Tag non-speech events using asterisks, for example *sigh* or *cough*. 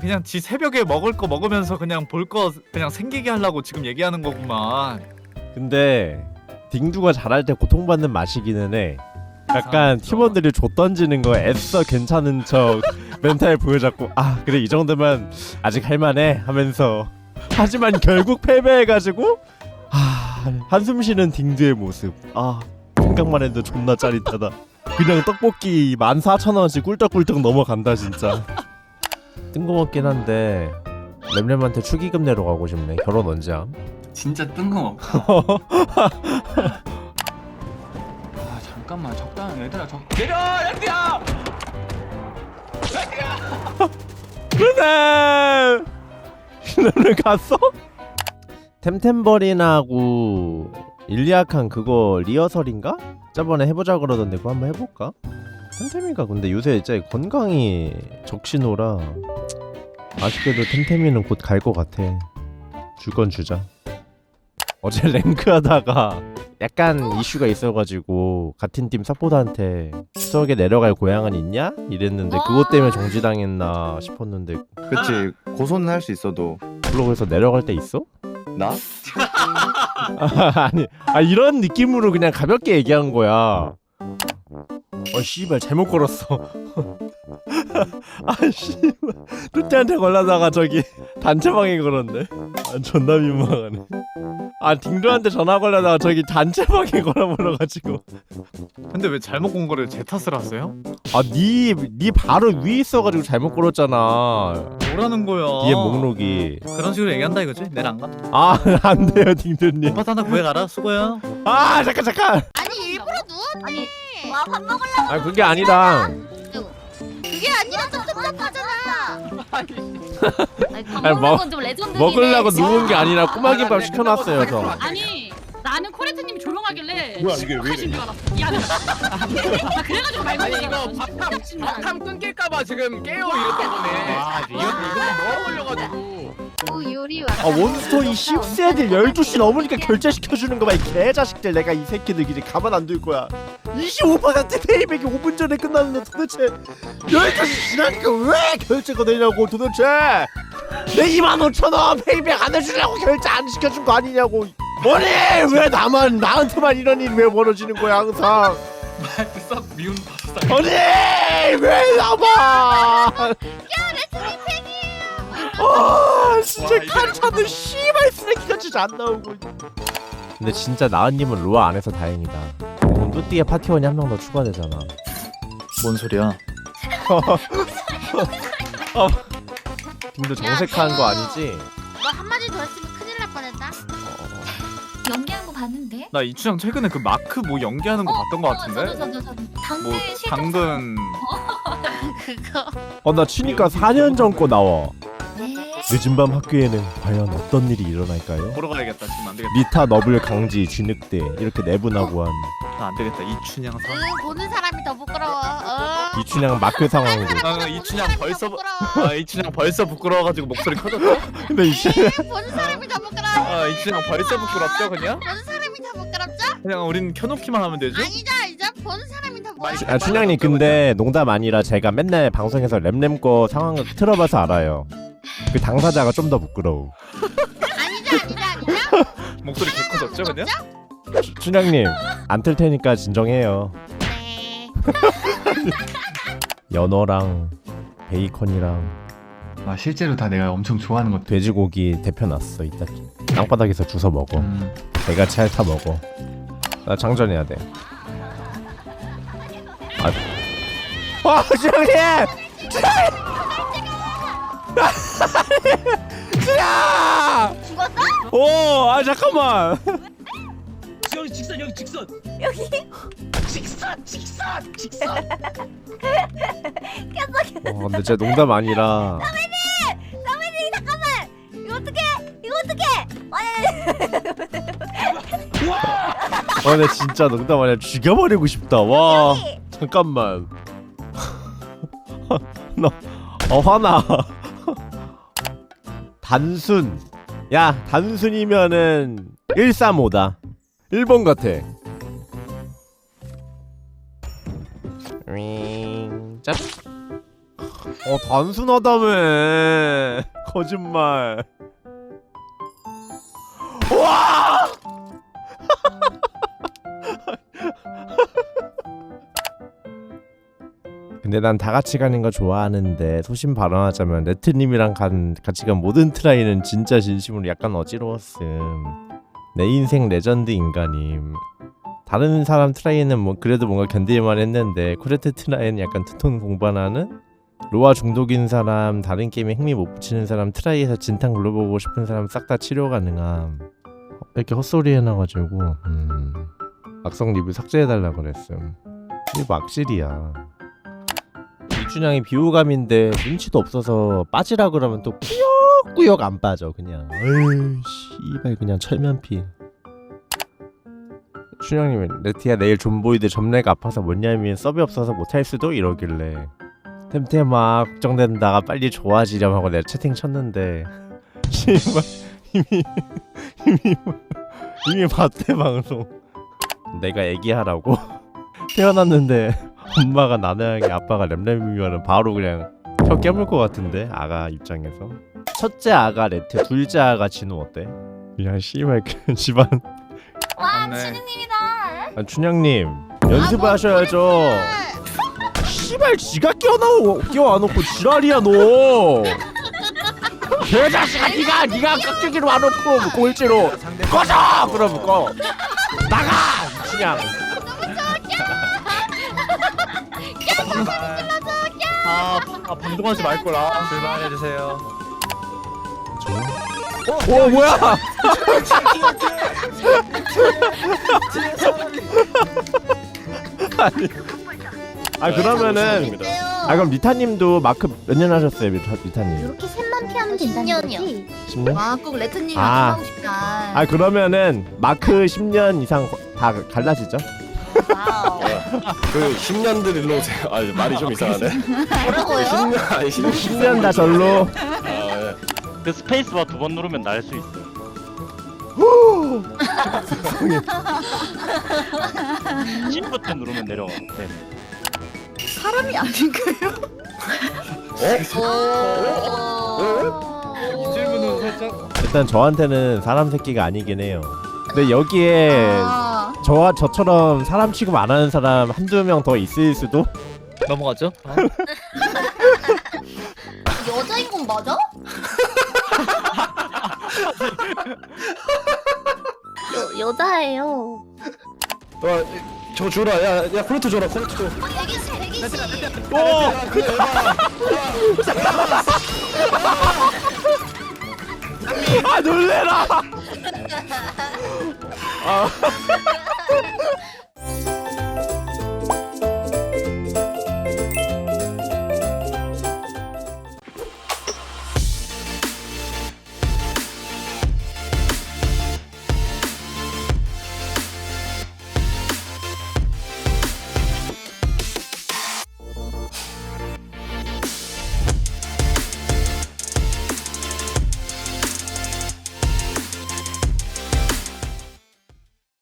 그냥 지 새벽에 먹을 거 먹으면서 그냥 볼 거 그냥 생기게 하려고 지금 얘기하는 거구만. 근데 딩두가 잘할 때 고통받는 맛이기는 해. 약간. 팀원들이 줬 던지는 거 애써 괜찮은 척 *laughs* 멘탈 보여잡고 아 그래 이 정도면 아직 할만해 하면서 하지만 결국 패배해가지고 아 한숨 쉬는 딩두의 모습 아 생각만 해도 존나 짜릿하다 그냥 떡볶이 14,000원씩 꿀떡꿀떡 넘어간다 진짜 뜬금없긴 한데 램램한테 축의금 내러 가고 싶네 결혼 언제 함? 진짜 뜬금없다. *laughs* 아 잠깐만 적당 얘들아 적 내려 랜드야. 그래 너는 갔어? 템템버린하고 일리아칸 그거 리허설인가? 저번에 해보자 그러던데 그거 한번 해볼까? 템템이가 근데 요새 진짜 건강이 적신호라 아쉽게도 템템이는 곧 갈 것 같아 줄 건 주자 어제 *laughs* 랭크하다가 약간 이슈가 있어가지고 같은 팀 서포터한테 추석에 내려갈 고향은 있냐? 이랬는데 그것 때문에 정지당했나 싶었는데 그치 고소는 할 수 있어도 블로그에서 내려갈 때 있어? 나? *laughs* 아니 아 이런 느낌으로 그냥 가볍게 얘기한 거야 어 씨발 잘못 걸었어 *laughs* 아 씨발 뚜띠한테 걸려다가 저기 단체방에 걸었네 아 존나 민망하네 아 딩도한테 전화 걸려다가 저기 단체방에 *laughs* 걸어버려가지고 근데 왜 잘못 건 거를 제 탓을 하세요? 아니니 니 바로 위에 있어가지고 잘못 걸었잖아 뭐라는 거야? 뒤에 목록이 그런 식으로 얘기한다 이거지? 내일 안 가? 아 안 돼요 딩도님 오빠 하나 구해가라. 수고해요. 아 잠깐 잠깐 아니 일부러 누웠지. 아니 와 밥 먹으려고. 아 그게 아니다. 그게 아니라 좀 섭섭하잖아. 아니, 밥 아니, 먹는 먹- 건좀 레전드긴 먹으려고 해. 누운 게 아니라 꼬마김밥 아, 시켜놨어요 저. 아니 나는 코레트님이 조용하길래 뭐야, 이게 왜 하신 줄 알았어. 미안해. 나 *laughs* 그래가지고 말고 아니 이거 밥탐 밥탐 끊길까봐 지금 깨요 이랬던 거네. 아, 이거 이거 먹어버려가지고. 오 요리 아 원스토 이 애들 12시 넘으니까 결제시켜주는 거봐 이 개자식들. 내가 이 새끼들 이제 가만 안 둘 거야 25% 페이백이 5분 전에 끝났는데 도대체. 12시 지나니까 왜 결제가 되냐고 도대체. 내 25,000원 페이백 안 해주려고 결제 안 시켜준 거 아니냐고. 뭐니? 왜 나만 나한테만 이런 일이 왜 벌어지는 거야 항상. *laughs* 썩 미운 밥상. 아니? 왜 나만? 아 진짜 와, 이거- 칸차들 씨발 쓰레기같이 안 나오고. 근데 진짜 나은님은 로아 안 해서 다행이다 그럼 뚜띠에 파티원이 한 명 더 추가되잖아 뭔 소리야? 님도 정색한 거 아니지? 너 한마디 더 했으면 큰일 날 뻔했다. 연기한 거 봤는데? 나 이추장 최근에 그 마크 뭐 연기하는 거 봤던 거 같은데? 저도 저도 당근 뭐 실종 당근 그거. 어 나 치니까 4년 전 거 나와 네. 늦은 밤 학교에는 과연 어떤 일이 일어날까요? 보러 가야겠다. 지금 안 되겠다. 리타 너블 강지 쥐늑대 이렇게 내분하고 한 아, 안 되겠다. 이춘향 사. 응 보는 사람이 더 부끄러워. 어. 이춘향 마크 상황으로 아, 이춘향 사람이 벌써 더 부끄러워. 아 이춘향 벌써 부끄러워가지고 목소리 커졌어? 근데 이춘향 보는 사람이 더 부끄러워. 아 이춘향 벌써 부끄럽죠 그냥? 보는 사람이 더 부끄럽죠? 그냥 우린 켜놓기만 하면 되죠? 아니죠 아니죠. 보는 사람이 더 부끄러워. 아 춘향님 근데 농담 아니라 제가 맨날 방송에서 램램 거 상황 틀어봐서 알아요 그 당사자가 좀 더 부끄러워 아니죠 아니죠 아니죠. 목소리 개 커졌죠 그냥? 춘- 춘향님 안 틀 테니까 진정해요 네. *laughs* 연어랑 베이컨이랑 아 실제로 다 내가 엄청 좋아하는 것들. 돼지고기 데펴놨어 이따 땅바닥에서 주워 먹어 음. 내가 찰타 먹어 나 장전해야 돼 아. 와 춘향님! 춘향! 죽었어? 오, 아 잠깐만. 여기 직선 여기 직선 직선 직선 직선 어, 근데 진짜 농담 아니라. 선배님 잠깐만 이거 어떻게 이거 어떻게 *laughs* 와, 근데 진짜 농담 아니라 죽여버리고 싶다. 와, 잠깐만. *laughs* 너, 어 화나. *laughs* 단순. 야, 단순이면은 135다. 1번 같아. 윙, 짭. 어 단순하다며. 거짓말. 와! *laughs* 근데 난 다 같이 가는 거 좋아하는데 소신 발언하자면 레트님이랑 간, 같이 간 모든 트라이는 진짜 진심으로 약간 어지러웠음 내 인생 레전드 인간임. 다른 사람 트라이는 뭐 그래도 뭔가 견딜만 했는데 코레트 트라이는 약간 투톤 공반하는 로아 중독인 사람 다른 게임에 흥미 못 붙이는 사람 트라이에서 진탕 불러보고 싶은 사람 싹 다 치료 가능함. 어, 이렇게 헛소리 해놔가지고 음 악성 리뷰 삭제해달라 그랬음. 이게 막실이야. 이춘향이 비호감인데 눈치도 없어서 빠지라 그러면 또 꾸역꾸역 안 빠져 그냥. 어이 씨발 그냥 철면피. 춘향님은 레티야 내일 존보이드 점례가 아파서 뭐냐면 서비 없어서 못할 수도? 이러길래. 템템아 걱정된다가 빨리 좋아지렴 하고 내가 채팅 쳤는데. *laughs* 씨발 이미 이미 이미 봤대 방송. 내가 얘기하라고. *laughs* 태어났는데 엄마가 나나양이 아빠가 램램이면은 바로 그냥 혀 깨물 것 같은데 아가 입장에서 첫째 아가 레트 둘째 아가 진우 어때? 그냥 씨발 그 *laughs* 집안 와 맞네. 진우님이다. 아, 춘향님 연습하셔야죠 씨발 지가 끼어나오고 끼어안놓고 지랄이야 너 *laughs* 개자식아 니가 니가 깍두기로 안놓고 골지로 꺼져 그럼 꺼 나가 춘향 아, 아 방송하지 말 거라. 불만해 주세요. 오 뭐야 *laughs* 아니 아 그러면은 아 그럼 리타님도 마크 몇 년 하셨어요 리타, 리타님 이렇게 셋만 피하면 된다는 거지? 10년? 와꼭 레트님이랑 아. 하고 싶다. 아 그러면은 마크 10년 이상 다 갈라지죠? 와우. 그 10년들 일로 오세요. 아 말이 좀 이상하네. 뭐라고요? 10년 아니 10년 10년 다 절로 아, 예. 그 스페이스바 두 번 누르면 날 수 있어. *laughs* 시프트 누르면 내려가. 네. 사람이 아닌가요? 이 질문은 살짝 일단 저한테는 사람 새끼가 아니긴 해요 근데 여기에 아, 저와 저처럼 사람 취급 안 하는 사람 한두 명 더 있을 수도? 넘어가죠. 어? *laughs* 여자인 건 맞아? *laughs* 여, 여자예요. 와, 저 줘라. 야, 야, 콜레트 줘라. 콜레트 줘. 대기씨 대기씨. 아 놀래라! *laughs*